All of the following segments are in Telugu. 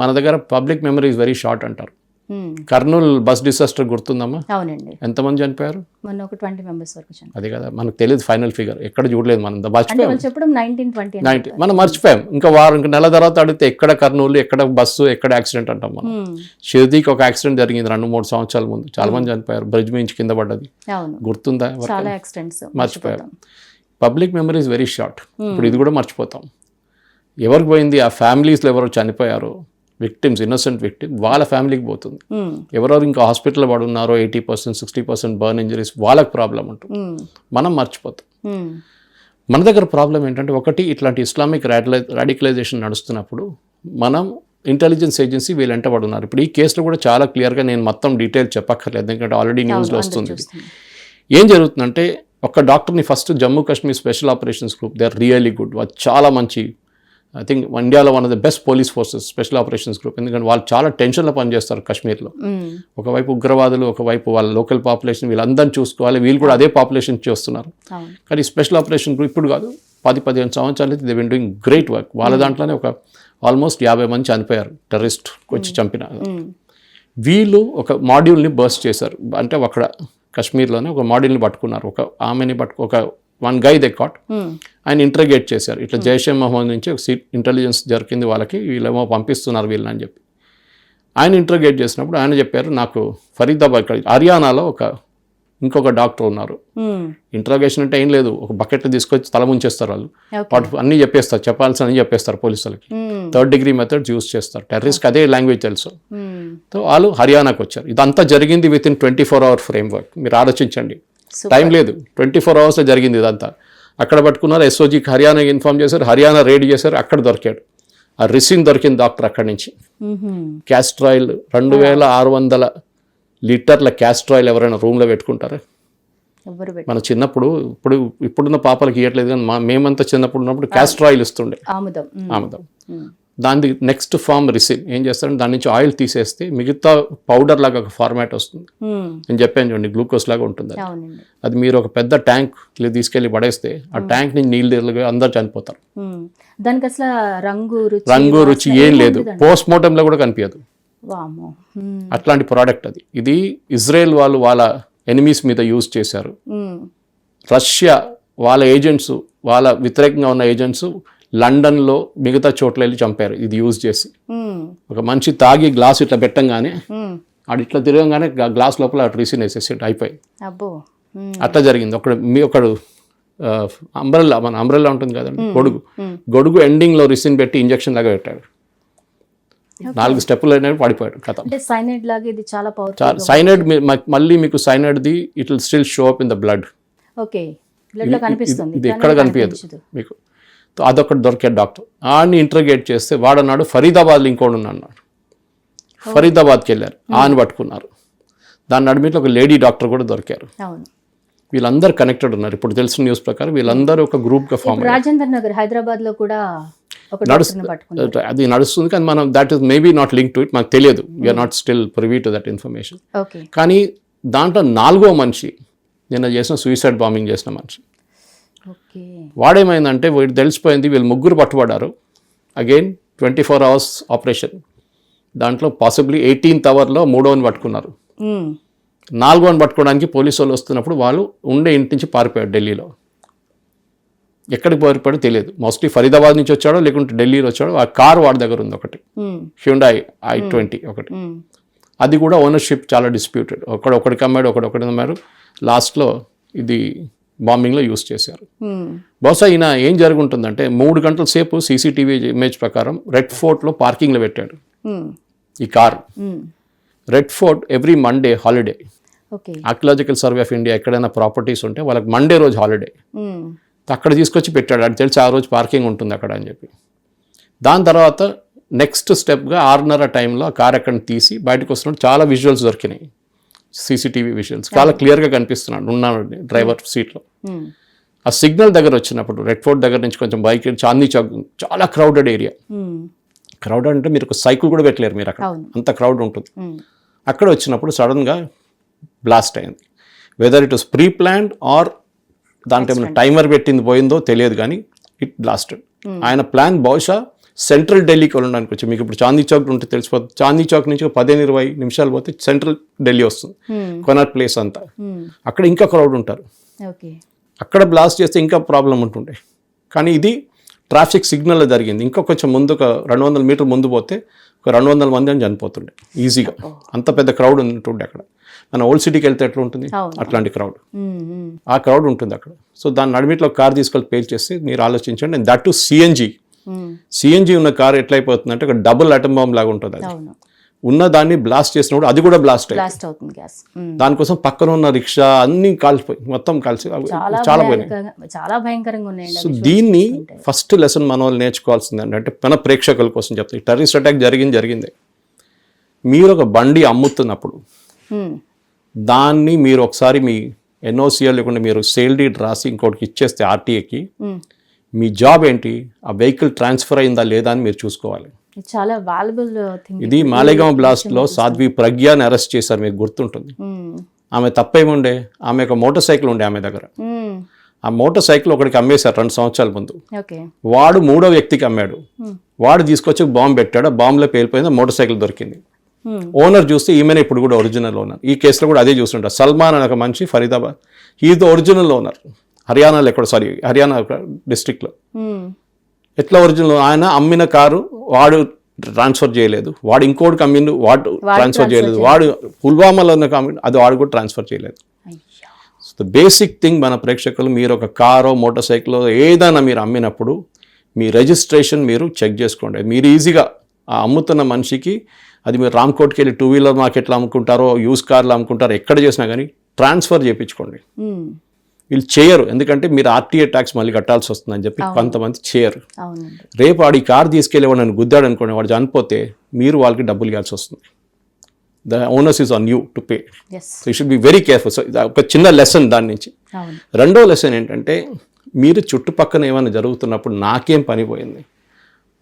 మన దగ్గర public memory is very short అంటారు. ఉమ్, కర్నూలు బస్ డిసాస్టర్ గుర్తుందమ్మా? అవునండి. ఎంతమంది చనిపోయారు? మొన్న ఒక ట్వంటీ మెంబర్స్ వరకు. అదే కదా మనకు తెలియదు ఫైనల్ ఫిగర్ ఎక్కడ చూడలేదు మనం మర్చిపోయాం. చెప్పడం నైన్టీన్ ట్వంటీ నైన్టీ మనం మర్చిపోయాం. ఇంకా వారం ఇంకా నెల తర్వాత అడిగితే ఎక్కడ కర్నూలు ఎక్కడ బస్సు ఎక్కడ యాక్సిడెంట్ అంటాం మనం. షిర్దీకి ఒక యాక్సిడెంట్ జరిగింది రెండు మూడు సంవత్సరాల ముందు. చాలా మంది చనిపోయారు బ్రిడ్జ్ మించి కింద పడ్డది. గుర్తుందా చాలా యాక్సిడెంట్స్ మర్చిపోయాం. Public memory is very short ఇప్పుడు ఇది కూడా మర్చిపోతాం. ఎవరికి పోయింది? ఆ ఫ్యామిలీస్లో ఎవరో చనిపోయారో. విక్టిమ్స్ ఇన్నోసెంట్ విక్టిమ్ వాళ్ళ ఫ్యామిలీకి పోతుంది. ఎవరెవరు ఇంకా హాస్పిటల్ పడి ఉన్నారో eighty percent sixty percent burn injuries వాళ్ళకి ప్రాబ్లం ఉంటుంది. మనం మర్చిపోతాం. మన దగ్గర ప్రాబ్లం ఏంటంటే ఒకటి ఇట్లాంటి ఇస్లామిక్ రాడికలైజేషన్ నడుస్తున్నప్పుడు మనం ఇంటెలిజెన్స్ ఏజెన్సీ వీళ్ళు వెంటబడి ఉన్నారు ఇప్పుడు ఈ కేసులో కూడా చాలా క్లియర్గా నేను మొత్తం డీటెయిల్ చెప్పక్కర్లేదు. ఎందుకంటే ఆల్రెడీ న్యూస్లో వస్తుంది. ఏం జరుగుతుందంటే ఒక డాక్టర్ని first Jammu Kashmir special operations group they are really good. వాళ్ళు చాలా మంచి ఐ థింక్ ఇండియాలో one of the best police forces special operations group ఎందుకంటే వాళ్ళు చాలా టెన్షన్లో పనిచేస్తారు కాశ్మీర్లో ఒకవైపు ఉగ్రవాదులు ఒకవైపు వాళ్ళ లోకల్ పాపులేషన్ వీళ్ళందరినీ చూసుకోవాలి. వీళ్ళు కూడా అదే పాపులేషన్ చూస్తున్నారు. కానీ స్పెషల్ ఆపరేషన్ గ్రూప్ ఇప్పుడు కాదు. పది పదిహేను సంవత్సరాలు అయితే they win doing great work వాళ్ళ దాంట్లోనే ఒక ఆల్మోస్ట్ యాభై మంది చనిపోయారు. టెర్రరిస్ట్ వచ్చి చంపిన వీళ్ళు ఒక మాడ్యూల్ని బర్స్ట్ చేశారు. అంటే అక్కడ కాశ్మీర్లోనే ఒక మాడ్యూల్ని పట్టుకున్నారు. ఒక ఆమెని పట్టుకు ఒక వన్ గై దే కాట్ ఆయన ఇంటర్గేట్ చేశారు. ఇట్లా జైషే మహమ్మద్ నుంచి ఒక ఇంటెలిజెన్స్ జరిగింది వాళ్ళకి వీళ్ళేమో పంపిస్తున్నారు వీళ్ళని అని చెప్పి. ఆయన ఇంటర్గేట్ చేసినప్పుడు ఆయన చెప్పారు నాకు ఫరీదాబాద్ ఇక్కడ హర్యానాలో ఒక ఇంకొక డాక్టర్ ఉన్నారు. ఇంట్రాగేషన్ అంటే ఏం లేదు ఒక బకెట్ తీసుకొచ్చి తల ముంచేస్తారు వాళ్ళు. వాటి అన్నీ చెప్పేస్తారు చెప్పాల్సిన అన్ని చెప్పేస్తారు పోలీసులకి. థర్డ్ డిగ్రీ మెథడ్స్ యూస్ చేస్తారు. టెర్రరిస్ట్కి అదే లాంగ్వేజ్ తెలుసు. సో వాళ్ళు హర్యానాకు వచ్చారు. ఇదంతా జరిగింది with in twenty four hour framework మీరు ఆలోచించండి. టైం లేదు. ట్వంటీ ఫోర్ అవర్స్లో జరిగింది ఇదంతా. అక్కడ పట్టుకున్నారు ఎస్ఓజీకి హర్యానాకి ఇన్ఫార్మ్ చేశారు హర్యానా రేడ్ చేశారు అక్కడ దొరికాడు. ఆ రిసిన్ దొరికింది డాక్టర్ అక్కడి నుంచి. క్యాస్ట్రాయిల్ రెండు వేల ఆరు వందల లీటర్ల క్యాస్ట్రాయిల్ ఎవరైనా రూమ్లో పెట్టుకుంటారా? మన చిన్నప్పుడు ఇప్పుడు ఇప్పుడున్న పాపలకి ఇవ్వట్లేదు కానీ మా మేమంతా చిన్నప్పుడు ఉన్నప్పుడు క్యాస్ట్రాయిల్ ఇస్తుండే. ఆముదం. దాని నెక్స్ట్ ఫామ్ రిసిన్ ఏం చేస్తారంటే దాని నుంచి ఆయిల్ తీసేస్తే మిగతా పౌడర్ లాగా ఒక ఫార్మాట్ వస్తుంది. ఉమ్, నేను చెప్పాను చూడండి గ్లూకోజ్ లాగా ఉంటుంది అది. మీరు ఒక పెద్ద ట్యాంక్ తీసుకెళ్ళి పడేస్తే ఆ ట్యాంక్ నుంచి నీళ్ళు అందరు చనిపోతారు. ఉమ్. దానికి అసలు రంగు రుచి రంగు రుచి ఏం లేదు. పోస్ట్ మార్టంలో కూడా కనిపించదు. అట్లాంటి ప్రోడక్ట్ అది. ఇది ఇజ్రాయెల్ వాళ్ళు వాళ్ళ ఎనిమీస్ మీద యూజ్ చేశారు. రష్యా వాళ్ళ ఏజెంట్స్ వాళ్ళ వ్యతిరేకంగా ఉన్న ఏజెంట్స్ లండన్లో మిగతా చోట్ల వెళ్ళి చంపారు. ఇది యూజ్ చేసి. ఒక మనిషి తాగి గ్లాస్ ఇట్లా పెట్టంగానే. ఆడు ఇట్లా తిరగంగానే గ్లాస్ లోపల రీసిన్ వేసేసి అయిపోయి. అట్లా జరిగింది. ఒకడు మీ ఒకడు అంబ్రెల్లా మన అంబ్రెల్లా ఉంటుంది కదండి గొడుగు. గొడుగు ఎండింగ్లో రిసిన్ పెట్టి ఇంజక్షన్ లాగా పెట్టాడు. నాలుగు స్టెప్పులు అయినా పడిపోయాడు కథ. అంటే సైనైడ్ లాగా ఇది చాలా సైనైడ్ మళ్ళీ మీకు సైనైడ్ది it will still show up in the blood. Okay. Blood కనిపిస్తుంది. ఇది ఎక్కడ కనిపించదు. మీకు. అదొకటి దొరికాడు డాక్టర్. ఆడిని ఇంటర్గేట్ చేస్తే వాడన్నాడు ఫరీదాబాద్లో ఇంకోడు ఉన్నాడు ఫరీదాబాద్కి వెళ్ళారు ఆని పట్టుకున్నారు. దాని నడిమిట్లో ఒక లేడీ డాక్టర్ కూడా దొరికారు. వీళ్ళందరూ కనెక్టెడ్ ఉన్నారు. ఇప్పుడు తెలిసిన న్యూస్ ప్రకారం వీళ్ళందరూ ఒక గ్రూప్గా ఫామ్ రాజేంద్ర నగర్ హైదరాబాద్లో కూడా పట్టుకున్నారు. అది నడుస్తుంది కానీ మనం that is maybe not link to it మనకు తెలియదు. We're not still privy to that information కానీ దాంట్లో నాలుగో మనిషి నిన్న చేసిన సూసైడ్ బాంబింగ్ చేసిన మనిషి. వాడేమైందంటే వీడు తెలిసిపోయింది వీళ్ళు ముగ్గురు పట్టుబడ్డారు. Again twenty four hours operation దాంట్లో పాసిబ్లీ ఎయిటీన్త్ అవర్లో మూడోని పట్టుకున్నారు. నాలుగోని పట్టుకోవడానికి పోలీసు వాళ్ళు వస్తున్నప్పుడు వాళ్ళు ఉండే ఇంటి నుంచి పారిపోయారు ఢిల్లీలో. ఎక్కడికి పారిపోయాడో తెలియదు. మోస్ట్లీ ఫరీదాబాద్ నుంచి వచ్చాడో లేకుంటే ఢిల్లీలో వచ్చాడో ఆ కార్ వాడి దగ్గర ఉంది ఒకటి. హ్యూండాయ్ ఐ ట్వంటీ ఒకటి. అది కూడా ఓనర్షిప్ చాలా డిస్ప్యూటెడ్ ఒకడు ఒకడికి అమ్మాడు ఒకడు ఒకటి అమ్మాడు. లాస్ట్లో ఇది బాంబింగ్లో యూస్ చేశారు. ఉమ్, బహుశా ఈయన ఏం జరుగుంటుందంటే మూడు గంటల సేపు సీసీటీవీ ఇమేజ్ ప్రకారం రెడ్ ఫోర్ట్లో పార్కింగ్లో పెట్టాడు. ఉమ్, ఈ car. Red fort every Monday holiday okay archaeological survey of India ఎక్కడైనా ప్రాపర్టీస్ ఉంటే వాళ్ళకి మండే రోజు హాలిడే ఉమ్, అక్కడ తీసుకొచ్చి పెట్టాడు. అది తెలిసి ఆ రోజు పార్కింగ్ ఉంటుంది అక్కడ అని చెప్పి. దాని తర్వాత నెక్స్ట్ స్టెప్గా ఆరున్నర టైంలో ఆ కార్ అక్కడ తీసి బయటకు వస్తున్నప్పుడు చాలా విజువల్స్ దొరికినాయి. CCTV visuals. చాలా క్లియర్గా కనిపిస్తున్నాడు. ఉన్నాడు డ్రైవర్ సీట్లో. ఉమ్, ఆ సిగ్నల్ దగ్గర వచ్చినప్పుడు రెడ్ ఫోర్ట్ దగ్గర నుంచి కొంచెం బైక్ చాందీ చౌక్ చాలా క్రౌడెడ్ ఏరియా. ఉమ్, క్రౌడ్ అంటే మీరు ఒక సైకిల్ కూడా పెట్టలేరు మీరు అక్కడ. అంత క్రౌడ్ ఉంటుంది. అక్కడ వచ్చినప్పుడు సడన్గా బ్లాస్ట్ అయింది. Whether it was pre planned or దాంట్లో ఏమైనా టైమర్ పెట్టింది పోయిందో తెలియదు కానీ ఇట్ బ్లాస్టెడ్ ఆయన ప్లాన్ బహుశా సెంట్రల్ ఢిల్లీకి వెళ్ళడానికి వచ్చి. మీకు ఇప్పుడు చాందీ చౌక్ ఉంటే తెలిసిపోతుంది. చాందీ చౌక్ నుంచి పదిహేను ఇరవై నిమిషాలు పోతే సెంట్రల్ ఢిల్లీ వస్తుంది. కొనాట్ ప్లేస్ అంతా. అక్కడ ఇంకా క్రౌడ్ ఉంటారు. అక్కడ బ్లాస్ట్ చేస్తే ఇంకా ప్రాబ్లం ఉంటుండే. కానీ ఇది ట్రాఫిక్ సిగ్నల్ జరిగింది. ఇంకా కొంచెం ముందు ఒక రెండు వందల మీటర్ ముందు పోతే ఒక రెండు వందల మంది అని చనిపోతుండే. ఈజీగా. అంత పెద్ద క్రౌడ్ ఉంటుండే అక్కడ. మన ఓల్డ్ సిటీకి వెళ్తే ఎట్లా ఉంటుంది. అట్లాంటి క్రౌడ్. ఆ క్రౌడ్ ఉంటుంది అక్కడ. సో దాని నడిమిట్లో కార్ తీసుకెళ్ళి పేల్ చేస్తే మీరు ఆలోచించండి. దట్ టు సిఎన్జి సిఎన్జి ఉన్న కార్ ఎట్లయిపోతుందంటే ఒక డబుల్ అటమ్ బాంబ్ లాగా ఉంటుంది అది. ఉన్న దాన్ని బ్లాస్ట్ చేసినప్పుడు అది కూడా బ్లాస్ట్ బ్లాస్ట్ అవుతుంది గ్యాస్ దానికోసం పక్కన ఉన్న రిక్షా అన్ని కాల్చిపోయి మొత్తం కాల్చి చాలా చాలా పోయినాయి. భయంకరంగా చాలా భయంకరంగా ఉన్నాయండి సో దీన్ని ఫస్ట్ లెసన్ మన వాళ్ళు నేర్చుకోవాల్సింది ఏంటంటే మన ప్రేక్షకుల కోసం చెప్తాయి టెర్రరిస్ట్ అటాక్ జరిగింది జరిగిందే. మీరు ఒక బండి అమ్ముతున్నప్పుడు ఉమ్, దాన్ని మీరు ఒకసారి మీ ఎన్ఓసిఎల్ లేకుండా మీరు సేల్ డీడ్ రాసి ఇంకోటికి ఇచ్చేస్తే ఆర్టీఏకి. మీ జాబ్ ఏంటి? ఆ వెహికల్ ట్రాన్స్ఫర్ అయిందా లేదా అని మీరు చూసుకోవాలి. ఇది చాలా వాల్యుబుల్ ఇది మాలేగాం బ్లాస్ట్లో సాధ్వి ప్రజ్ఞాని అరెస్ట్ చేశారు మీకు గుర్తుంటుంది. ఆమె తప్పేముండే ఆమె ఒక మోటార్ సైకిల్ ఉండే ఆమె దగ్గర. ఆ మోటార్ సైకిల్ ఒకడికి అమ్మేశారు రెండు సంవత్సరాల ముందు. వాడు మూడో వ్యక్తికి అమ్మాడు. వాడు తీసుకొచ్చి బాంబు పెట్టాడు ఆ బాంబులో పేలిపోయింది మోటార్ సైకిల్ దొరికింది. ఓనర్ చూస్తే ఈమెనే ఇప్పుడు కూడా ఒరిజినల్ ఓనర్ ఈ కేసులో కూడా అదే చూస్తుంటారు సల్మాన్ అనే ఒక మనిషి Faridabad. He the original owner హర్యానాలో ఎక్కడ సారీ హర్యానా డిస్ట్రిక్ట్లో ఎట్లా ఒరిజినల్ ఆయన అమ్మిన కారు వాడు ట్రాన్స్ఫర్ చేయలేదు. వాడు ఇంకోటికి అమ్మిండు వాడు ట్రాన్స్ఫర్ చేయలేదు. వాడు పుల్వామాలో ఉన్న అమ్మిండు అది వాడు కూడా ట్రాన్స్ఫర్ చేయలేదు. సో ద బేసిక్ థింగ్ మన ప్రేక్షకులు మీరు ఒక కారో మోటార్ సైకిల్ ఏదైనా మీరు అమ్మినప్పుడు మీ రిజిస్ట్రేషన్ మీరు చెక్ చేసుకోండి. మీరు ఈజీగా ఆ అమ్ముతున్న మనిషికి అది మీరు రామ్కోట్కి వెళ్ళి టూ వీలర్ మార్కెట్లో అమ్ముకుంటారో యూస్ కార్లు అమ్ముకుంటారో ఎక్కడ చేసినా కానీ ట్రాన్స్ఫర్ చేయించుకోండి. ఉమ్, వీళ్ళు చేయరు. ఎందుకంటే మీరు ఆర్టీఏ ట్యాక్స్ మళ్ళీ కట్టాల్సి వస్తుందని చెప్పి కొంతమంది చేయరు. రేపు వాడు ఈ కార్ తీసుకెళ్ళి వాడు నన్ను గుద్దాడు అనుకోండి వాడు చనిపోతే మీరు వాళ్ళకి డబ్బులు ఇవ్వాల్సి వస్తుంది. The owners is on you to pay so you should be very careful so ఒక చిన్న లెసన్ దాని నుంచి. రెండో లెసన్ ఏంటంటే మీరు చుట్టుపక్కన ఏమైనా జరుగుతున్నప్పుడు నాకేం పని పోయింది?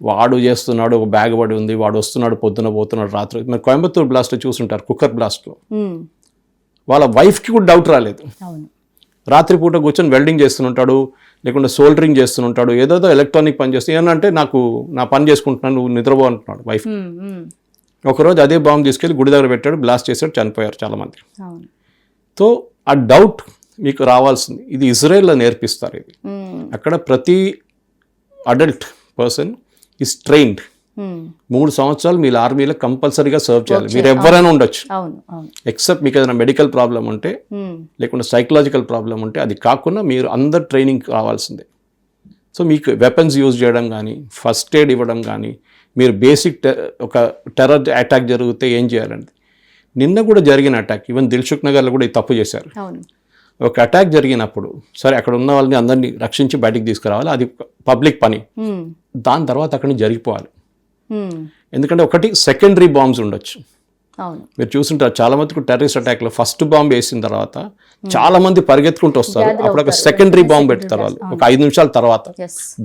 వాడు చేస్తున్నాడు ఒక బ్యాగ్ పడి ఉంది వాడు వస్తున్నాడు పొద్దున పోతున్నాడు రాత్రి మీరు కోయంబత్తూరు బ్లాస్ట్లో చూసుంటారు కుక్కర్ బ్లాస్ట్లో వాళ్ళ వైఫ్కి కూడా డౌట్ రాలేదు. రాత్రిపూట కూర్చొని వెల్డింగ్ చేస్తుంటాడు లేకుంటే సోల్డరింగ్ చేస్తుంటాడు ఏదేదో ఎలక్ట్రానిక్ పని చేస్తూ ఏంటంటే నాకు నా పని చేసుకుంటున్నాను నువ్వు నిద్రపో అంటున్నాడు వైఫ్ ఒకరోజు అదే బాంబు తీసుకెళ్ళి గుడి దగ్గర పెట్టాడు బ్లాస్ట్ చేశాడు చనిపోయారు చాలామంది. సో ఆ డౌట్ మీకు రావాల్సింది. ఇది ఇజ్రాయెల్లో నేర్పిస్తారు ఇది. అక్కడ ప్రతి అడల్ట్ పర్సన్ ఈస్ ట్రైన్డ్ మూడు సంవత్సరాలు మీరు ఆర్మీలో కంపల్సరీగా సర్వ్ చేయాలి. మీరు ఎవరైనా ఉండొచ్చు. ఎక్సెప్ట్ మీకు ఏదైనా మెడికల్ ప్రాబ్లం ఉంటే ఉమ్, లేకుంటే సైకలాజికల్ ప్రాబ్లం ఉంటే అది కాకుండా మీరు అందరు ట్రైనింగ్ కావాల్సిందే. సో మీకు వెపన్స్ యూజ్ చేయడం కానీ ఫస్ట్ ఎయిడ్ ఇవ్వడం కానీ మీరు బేసిక్ ఒక టెర్రర్ అటాక్ జరిగితే ఏం చేయాలండి? నిన్న కూడా జరిగిన అటాక్ ఈవెన్ దిల్సుఖ్ నగర్లో కూడా ఈ తప్పు చేశారు. ఒక అటాక్ జరిగినప్పుడు సరే అక్కడ ఉన్న వాళ్ళని అందరినీ రక్షించి బయటికి తీసుకురావాలి అది పబ్లిక్ పని. ఉమ్, దాని తర్వాత అక్కడి జరిగిపోవాలి. ఎందుకంటే ఒకటి సెకండరీ బాంబ్స్ ఉండొచ్చు. మీరు చూస్తుంటారు చాలా మందికి టెర్రరిస్ట్ అటాక్లో ఫస్ట్ బాంబ్ వేసిన తర్వాత చాలా మంది పరిగెత్తుకుంటూ వస్తారు. అప్పుడు ఒక సెకండరీ బాంబ్ పెడతారు వాళ్ళు. ఒక ఐదు నిమిషాల తర్వాత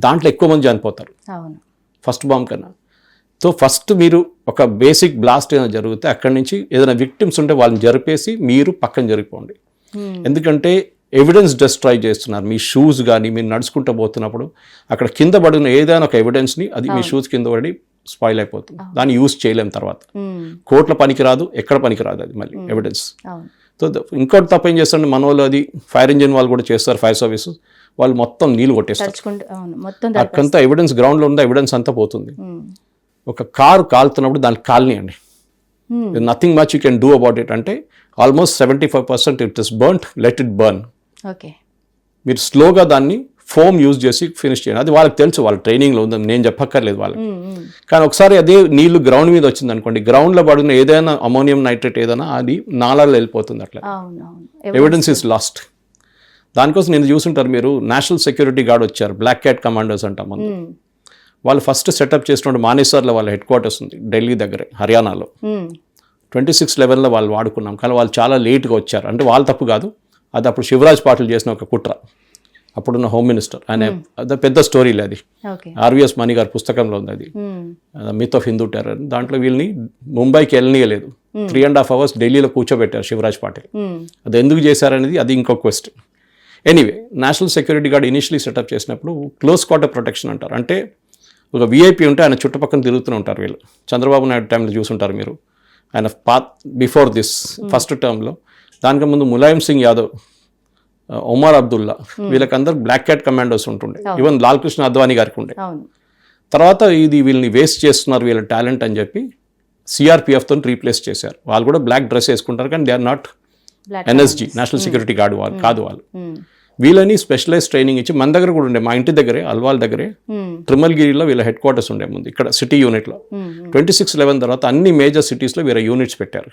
దాంట్లో ఎక్కువ మంది చనిపోతారు. ఫస్ట్ బాంబ్ కన్నా. సో ఫస్ట్ మీరు ఒక బేసిక్ బ్లాస్ట్ ఏదైనా జరిగితే అక్కడి నుంచి ఏదైనా విక్టిమ్స్ ఉంటే వాళ్ళని జరిపేసి మీరు పక్కన జరిగిపోండి. ఉమ్, ఎందుకంటే ఎవిడెన్స్ డిస్ట్రాయ్ చేస్తున్నారు. మీ షూస్ కానీ మీరు నడుచుకుంటూ పోతున్నప్పుడు అక్కడ కింద పడిన ఏదైనా ఒక ఎవిడెన్స్ని అది మీ షూస్ కింద పడి స్పాయిల్ అయిపోతుంది. దాన్ని యూజ్ చేయలేం తర్వాత. కోట్ల పనికి రాదు ఎక్కడ పనికి రాదు అది మళ్ళీ ఎవిడెన్స్ సో ఇంకోటి తప్ప ఏం చేస్తారంటే మన వాళ్ళు అది ఫైర్ ఇంజిన్ వాళ్ళు కూడా చేస్తారు ఫైర్ సర్వీస్ వాళ్ళు మొత్తం నీళ్ళు కొట్టేస్తారు. అక్కడంతా ఎవిడెన్స్ గ్రౌండ్లో ఉన్న ఎవిడెన్స్ అంతా పోతుంది. ఒక కారు కాలుతున్నప్పుడు దానికి కాలనీయండి. Hmm. Nothing much you can do about it అంటే almost seventy five percent it is burnt let it burn okay. మీరు స్లోగా దాన్ని ఫోమ్ యూజ్ చేసి ఫినిష్ చేయండి. అది వాళ్ళకి తెలుసు వాళ్ళ ట్రైనింగ్లో ఉందని నేను చెప్పక్కర్లేదు వాళ్ళకి. కానీ ఒకసారి అదే నీళ్ళు గ్రౌండ్ మీద వచ్చింది అనుకోండి గ్రౌండ్లో పడిన ఏదైనా అమోనియం నైట్రేట్ ఏదైనా అది నాళాల్లో వెళ్ళిపోతుంది అట్లా. ఎవిడెన్స్ ఇస్ లాస్ట్ దానికోసం నేను చూసుంటారు మీరు నేషనల్ సెక్యూరిటీ గార్డ్ వచ్చారు బ్లాక్ క్యాట్ కమాండర్స్ అంటాం మనం వాళ్ళు ఫస్ట్ సెటప్ చేసినప్పుడు మానేసర్లో వాళ్ళ హెడ్ క్వార్టర్స్ ఉంది ఢిల్లీ దగ్గరే హర్యానాలో. ట్వంటీ సిక్స్ లెవెన్లో వాళ్ళు వాడుకున్నాం కానీ వాళ్ళు చాలా లేట్గా వచ్చారు. అంటే వాళ్ళ తప్పు కాదు అది అప్పుడు శివరాజ్ పాటిల్ చేసిన ఒక కుట్ర. అప్పుడున్న హోమ్ మినిస్టర్ ఆయన పెద్ద స్టోరీలే అది. ఆర్విఎస్ మణి గారి పుస్తకంలో ఉంది అది. మిత్ ఆఫ్ హిందూ టెర్రర్ దాంట్లో వీళ్ళని ముంబైకి వెళ్ళనీయలేదు. త్రీ అండ్ హాఫ్ అవర్స్ ఢిల్లీలో కూర్చోబెట్టారు శివరాజ్ పాటిల్ ఉమ్, అది ఎందుకు చేశారనేది అది ఇంకో question anyway national security guard initially setup చేసినప్పుడు క్లోజ్ క్వార్టర్ ప్రొటెక్షన్ అంటారు. అంటే ఒక విఐపి ఉంటే ఆయన చుట్టుపక్కల తిరుగుతూనే ఉంటారు వీళ్ళు. చంద్రబాబు నాయుడు టైంలో చూసుంటారు మీరు. ఆయన పాత్ బిఫోర్ దిస్ ఫస్ట్ టర్మ్లో దానికి ముందు ములాయం సింగ్ యాదవ్ ఒమర్ అబ్దుల్లా. వీళ్ళకందరూ బ్లాక్ క్యాట్ కమాండోస్ ఉంటుండే. ఈవెన్ లాల్ కృష్ణ అద్వానీ గారికి ఉండే తర్వాత ఇది వీళ్ళని వేస్ట్ చేస్తున్నారు వీళ్ళ టాలెంట్ అని చెప్పి సిఆర్పిఎఫ్తో రీప్లేస్ చేశారు. వాళ్ళు కూడా బ్లాక్ డ్రెస్ వేసుకుంటారు కానీ they are not NSG national security guard వాళ్ళు కాదు వాళ్ళు. వీళ్ళని స్పెషలైజ్ ట్రైనింగ్ ఇచ్చి మన దగ్గర కూడా ఉండే మా ఇంటి దగ్గరే అల్వాల్ దగ్గరే ట్రిమల్గిరిలో వీళ్ళ హెడ్ క్వార్టర్స్ ఉండే ముందు ఇక్కడ సిటీ యూనిట్లో ట్వంటీ సిక్స్ లెవెన్ తర్వాత అన్ని మేజర్ సిటీస్లో వీళ్ళ యూనిట్స్ పెట్టారు.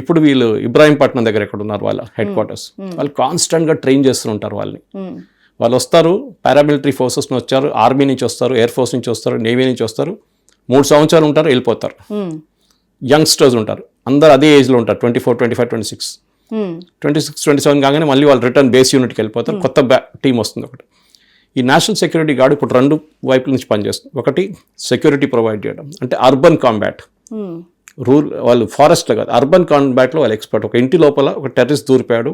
ఇప్పుడు వీళ్ళు ఇబ్రాహీంపట్నం దగ్గర ఎక్కడ ఉన్నారు వాళ్ళ హెడ్ క్వార్టర్స్ వాళ్ళు కాన్స్టెంట్గా ట్రైన్ చేస్తుంటారు వాళ్ళని. వాళ్ళు వస్తారు పారామిలిటరీ ఫోర్సెస్ నుంచి వచ్చారు ఆర్మీ నుంచి వస్తారు ఎయిర్ ఫోర్స్ నుంచి వస్తారు నేవీ నుంచి వస్తారు మూడు సంవత్సరాలు ఉంటారు వెళ్ళిపోతారు. యంగ్స్టర్స్ ఉంటారు అందరు అదే ఏజ్లో ఉంటారు twenty four twenty five twenty six twenty six twenty seven కాగానే మళ్ళీ వాళ్ళు రిటర్న్ బేస్ యూనిట్కి వెళ్ళిపోతారు. కొత్త బ్యా టీం వస్తుంది ఒకటి. ఈ నేషనల్ సెక్యూరిటీ గార్డ్ ఇప్పుడు రెండు వైపుల నుంచి పనిచేస్తుంది. ఒకటి సెక్యూరిటీ ప్రొవైడ్ చేయడం అంటే అర్బన్ కాంబాట్ రూల్ వాళ్ళు ఫారెస్ట్లో కాదు అర్బన్ కాంబాట్లో వాళ్ళు ఎక్స్పర్ట్. ఒక ఇంటి లోపల ఒక టెర్రరిస్ట్ దూరిపాడు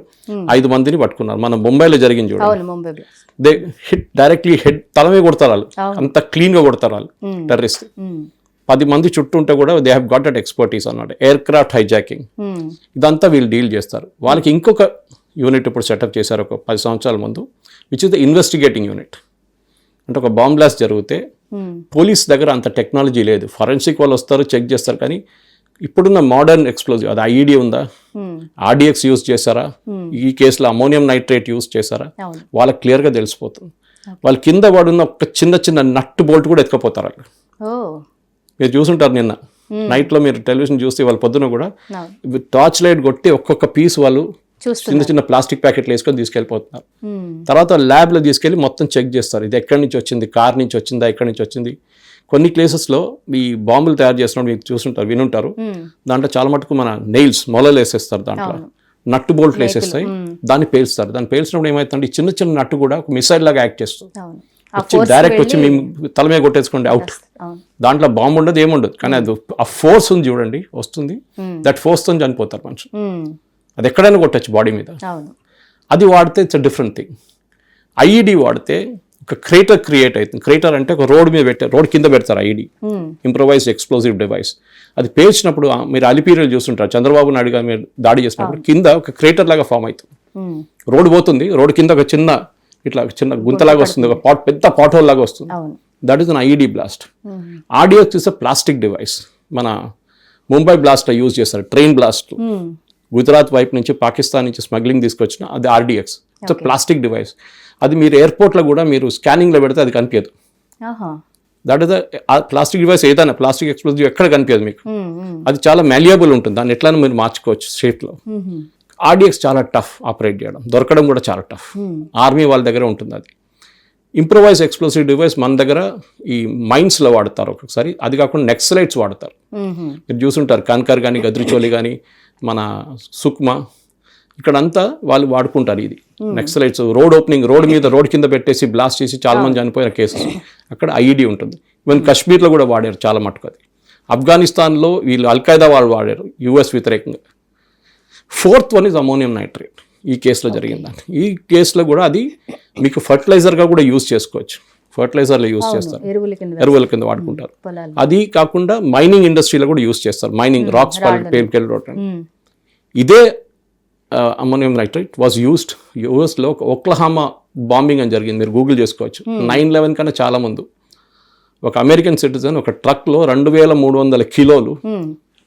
ఐదు మందిని పట్టుకున్నారు. మన ముంబైలో జరిగింది చూడండి. దే హిట్ డైరెక్ట్లీ హెడ్ తలమే కొడతారు వాళ్ళు. అంత క్లీన్గా కొడతారు వాళ్ళు టెర్రరిస్ట్. పది మంది చుట్టూ ఉంటే కూడా they have got at expertise అన్నమాట ఎయిర్ క్రాఫ్ట్ హైజాకింగ్ ఇదంతా వీళ్ళు డీల్ చేస్తారు. వాళ్ళకి ఇంకొక యూనిట్ ఇప్పుడు సెటప్ చేశారు ఒక పది సంవత్సరాల ముందు which is the investigating unit అంటే ఒక బాంబ్ బ్లాస్ట్ జరిగితే పోలీస్ దగ్గర అంత టెక్నాలజీ లేదు. ఫరెన్సిక్ వాళ్ళు వస్తారు చెక్ చేస్తారు కానీ ఇప్పుడున్న మోడర్న్ ఎక్స్ప్లోజివ్ అది ఐఈడి ఉందా? ఆర్డిఎక్స్ యూజ్ చేశారా? ఈ కేసులో అమోనియం నైట్రేట్ యూజ్ చేశారా? వాళ్ళకి క్లియర్గా తెలిసిపోతుంది. వాళ్ళ కింద పడున్న ఒక చిన్న చిన్న నట్టు బోల్ట్ కూడా ఎత్తుకపోతారు వాళ్ళు. మీరు చూసుంటారు నిన్న. నైట్లో మీరు టెలివిజన్ చూస్తే వాళ్ళ పొద్దున కూడా టార్చ్ లైట్ కొట్టి ఒక్కొక్క పీస్ వాళ్ళు చిన్న చిన్న ప్లాస్టిక్ ప్యాకెట్లు వేసుకొని తీసుకెళ్ళిపోతున్నారు. తర్వాత ల్యాబ్లో తీసుకెళ్ళి మొత్తం చెక్ చేస్తారు. ఇది ఎక్కడి నుంచి వచ్చింది? కార్ నుంచి వచ్చిందా? ఎక్కడి నుంచి వచ్చింది? కొన్ని ప్లేసెస్లో ఈ బాంబులు తయారు చేస్తున్నప్పుడు మీకు చూసుంటారు వినుంటారు. దాంట్లో చాలా మటుకు మన నెయిల్స్ మొలలు వేసేస్తారు దాంట్లో. నట్టు బోల్ట్లు వేసేస్తాయి. దాన్ని పేల్స్తారు. దాన్ని పేల్చినప్పుడు ఏమవుతుందంటే చిన్న చిన్న నట్టు కూడా ఒక మిసైల్ లాగా యాక్ట్ చేస్తుంది. వచ్చి డైరెక్ట్ వచ్చి మేము తల మీద కొట్టేసుకోండి అవుట్ దాంట్లో బాంబు ఉండదు ఏముండదు కానీ అది ఆ ఫోర్స్ ఉంది చూడండి వస్తుంది. దట్ ఫోర్స్తో చనిపోతారు మనుషులు. మ్మ్. అది ఎక్కడైనా కొట్టచ్చు బాడీ మీద. అది వాడితే ఇట్స్ డిఫరెంట్ థింగ్ ఐఈడి వాడితే ఒక క్రేటర్ క్రియేట్ అవుతుంది. క్రేటర్ అంటే ఒక రోడ్ మీద పెట్టారు రోడ్ కింద పెడతారు ఐఈడి. ఇంప్రొవైజ్ ఎక్స్ప్లోజివ్ డివైస్ అది పేల్చినప్పుడు ఆ, మీరు అలిపీరియల్ చూస్తుంటారు. చంద్రబాబు నాయుడు గారు మీరు దాడి చేసినప్పుడు కింద ఒక క్రేటర్ లాగా ఫామ్ అవుతుంది. మ్మ్. రోడ్ పోతుంది రోడ్ కింద ఒక చిన్న ఇట్లా చిన్న గుంతలాగా వస్తుంది ఒక పాట్ పెద్ద పాట్ హోల్ లాగా వస్తుంది. That is an IED blast is a plastic device మన ముంబై బ్లాస్ట్లో యూజ్ చేస్తారు ట్రైన్ బ్లాస్ట్. గుజరాత్ వైపు నుంచి పాకిస్తాన్ నుంచి స్మగ్లింగ్ తీసుకొచ్చిన అది ఆర్డిఎక్స్ ఇట్స్ ప్లాస్టిక్ డివైస్ అది మీరు ఎయిర్పోర్ట్లో కూడా మీరు స్కానింగ్లో పెడితే అది కనిపించదు. దట్ ఇస్ ప్లాస్టిక్ డివైస్ ఏదైనా ప్లాస్టిక్ ఎక్స్ప్లోజివ్ ఎక్కడ కనిపించదు మీకు. అది చాలా మాల్యబుల్ ఉంటుంది. దాన్ని ఎట్లైనా మీరు మార్చుకోవచ్చు షేప్లో. ఆర్డిఎక్స్ చాలా టఫ్ ఆపరేట్ చేయడం దొరకడం కూడా చాలా టఫ్. Hmm. ఆర్మీ వాళ్ళ దగ్గర ఉంటుంది అది. ఇంప్రొవైజ్ ఎక్స్ప్లోసివ్ డివైస్ మన దగ్గర ఈ మైన్స్లో వాడతారు ఒక్కొక్కసారి అది కాకుండా నెక్సలైట్స్ వాడతారు. మీరు చూసుంటారు కన్కర్ కానీ గద్రిచోలి కానీ మన సుక్మా ఇక్కడంతా వాళ్ళు వాడుకుంటారు ఇది. నెక్సలైట్స్ రోడ్ ఓపెనింగ్ రోడ్ మీద రోడ్ కింద పెట్టేసి బ్లాస్ట్ చేసి చాలా మంది చనిపోయిన కేసెస్. అక్కడ ఐఈడి ఉంటుంది. ఈవెన్ కాశ్మీర్లో కూడా వాడారు చాలా మటుకు అది. ఆఫ్ఘనిస్తాన్లో వీళ్ళు అల్ఖైదా వాళ్ళు వాడారు యుఎస్ వ్యతిరేకంగా. Fourth one is ammonium nitrate. ఈ కేసులో జరిగిందండి ఈ కేసులో కూడా అది మీకు ఫర్టిలైజర్గా కూడా యూజ్ చేసుకోవచ్చు. ఫర్టిలైజర్లో యూజ్ చేస్తారు. ఎరువుల కింద వాడుకుంటారు. అది కాకుండా మైనింగ్ ఇండస్ట్రీలో కూడా యూజ్ చేస్తారు. మైనింగ్ రాక్స్ పేల్కెల్ రోడ్. ఇదే అమోనియం నైట్రేట్ వాజ్ యూస్డ్ యూఎస్లో ఒక్లహామా బాంబింగ్ అని జరిగింది. మీరు గూగుల్ చేసుకోవచ్చు. నైన్ లెవెన్ కన్నా చాలా ముందు. ఒక అమెరికన్ సిటిజన్ ఒక ట్రక్లో రెండు వేల మూడు వందల కిలోలు.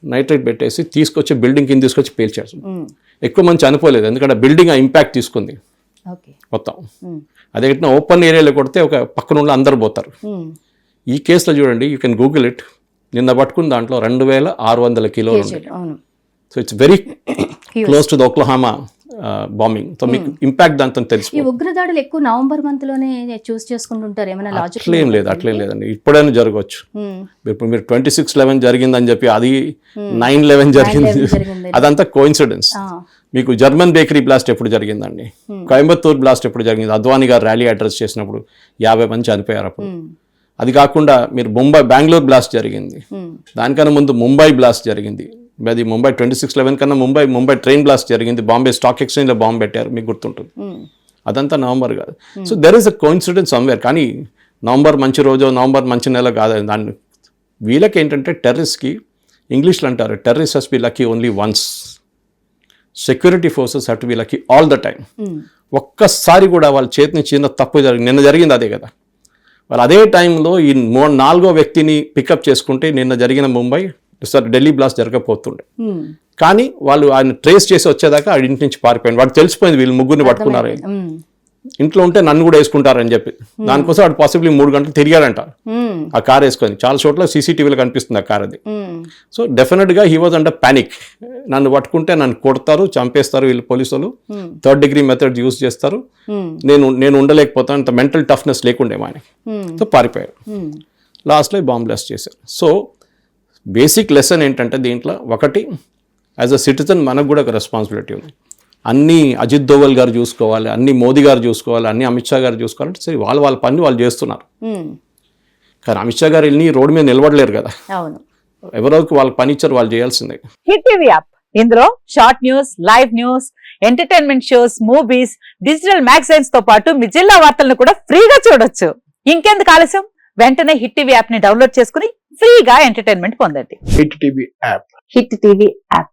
నైట్రేట్ పెట్టేసి తీసుకొచ్చి బిల్డింగ్ కింద తీసుకొచ్చి పేల్చాడు మ్మ్. ఎక్కువ మంది చనిపోలేదు. ఎందుకంటే బిల్డింగ్ ఆ ఇంపాక్ట్ తీసుకుంది. మొత్తం. అదే ఓపెన్ ఏరియాలో కొడితే ఒక పక్కన అందరు పోతారు. ఈ కేసులో చూడండి యూ కెన్ గూగుల్ ఇట్ నిన్న పట్టుకున్న దాంట్లో రెండు వేల ఆరు వందల కిలోలు so it's very close to the Oklahoma bombing so మీకు ఇంపాక్ట్ దాంతో తెలుసు ఈ ఉగ్రదాడులు ఎక్కువ నవంబర్ మంత్లోనే చూస్ చేసుకుంటుంటారు ఏమైనా లాజిక్ అట్లేం లేదు అట్లేం లేదండి. ఇప్పుడైనా జరగవచ్చు. ఇప్పుడు మీరు ట్వంటీ సిక్స్ లెవెన్ జరిగిందని చెప్పి అది నైన్ లెవెన్ జరిగింది. అదంతా కోయిన్సిడెన్స్ మీకు జర్మన్ బేకరీ బ్లాస్ట్ ఎప్పుడు జరిగిందండి? కోయంబత్తూర్ బ్లాస్ట్ ఎప్పుడు జరిగింది? అద్వానీ గారు ర్యాలీ అడ్రస్ చేసినప్పుడు యాభై మంది చనిపోయారు అప్పుడు. అది కాకుండా మీరు ముంబై బెంగళూరు బ్లాస్ట్ జరిగింది. దానికన్నా ముందు ముంబై బ్లాస్ట్ జరిగింది. అది ముంబై ట్వంటీ సిక్స్ లెవెన్ కన్నా ముంబై ముంబై ట్రైన్ బ్లాస్ట్ జరిగింది. బాంబే స్టాక్ ఎక్స్చేంజ్లో బాంబు పెట్టారు. మీకు గుర్తుంటుంది. అదంతా నవంబర్ కాదు. So there is a coincidence somewhere కానీ నవంబర్ మంచి రోజు నవంబర్ మంచి నెల కాదు దాన్ని వీళ్ళకి ఏంటంటే టెర్రరిస్ట్కి ఇంగ్లీష్లో అంటారు terrorist has be lucky only once security forces had be lucky all the time ఒక్కసారి కూడా వాళ్ళ చేతి నుంచి చిన్న తప్పు జరిగింది. నిన్న జరిగింది అదే కదా. వాళ్ళు అదే టైంలో ఈ మూ నాలుగో వ్యక్తిని పికప్ చేసుకుంటే నిన్న జరిగిన ముంబై సార్ ఢిల్లీ బ్లాస్ట్ జరగకపోతుండే. కానీ వాళ్ళు ఆయన ట్రేస్ చేసి వచ్చేదాకా ఆ ఇంటి నుంచి పారిపోయింది వాడు తెలిసిపోయింది వీళ్ళు ముగ్గురిని పట్టుకున్నారు ఇంట్లో ఉంటే నన్ను కూడా వేసుకుంటారని చెప్పి. దానికోసం వాడు పాసిబ్లీ మూడు గంటలు తిరిగాడంట. ఉమ్, ఆ కార్ వేసుకొని. చాలా చోట్ల సీసీటీవీలో కనిపిస్తుంది ఆ కార్ అది. సో డెఫినెట్గా హీ వాజ్ అండర్ ప్యానిక్ నన్ను పట్టుకుంటే నన్ను కొడతారు చంపేస్తారు వీళ్ళు పోలీసులు Hmm. Third degree method use చేస్తారు. ఉమ్, నేను నేను ఉండలేకపోతాను అంత మెంటల్ టఫ్నెస్ లేకుండే ఆయన. సో పారిపోయారు ఉమ్, లాస్ట్లో బాంబ్ బ్లాస్ట్ చేశారు. సో బేసిక్ లెసన్ ఏంటంటే దీంట్లో ఒకటి యాజ్ అ సిటిజన్ మనకు కూడా ఒక రెస్పాన్సిబిలిటీ ఉంది. అన్ని అజిత్ దోవల్ గారు చూసుకోవాలి అన్ని మోదీ గారు చూసుకోవాలి అన్ని అమిత్ షా గారు చూసుకోవాలంటే సరే వాళ్ళ వాళ్ళ పని వాళ్ళు చేస్తున్నారు. కానీ అమిత్ షా గారు వెళ్ళి రోడ్డు మీద నిలబడలేరు కదా. అవును. ఎవరికి వాళ్ళకి పని ఇచ్చారు వాళ్ళు చేయాల్సిందే. Hit TV app. ఇందులో short news live news entertainment shows movies digital మ్యాగజైన్స్తో పాటు మీ జిల్లా వార్తలను కూడా ఫ్రీగా చూడొచ్చు. ఇంకెందుకు ఆలస్యం? వెంటనే హిట్ టీవీ యాప్ని డౌన్లోడ్ చేసుకుని ఫ్రీగా ఎంటర్టైన్మెంట్ పొందండి. Hit TV app. Hit TV app.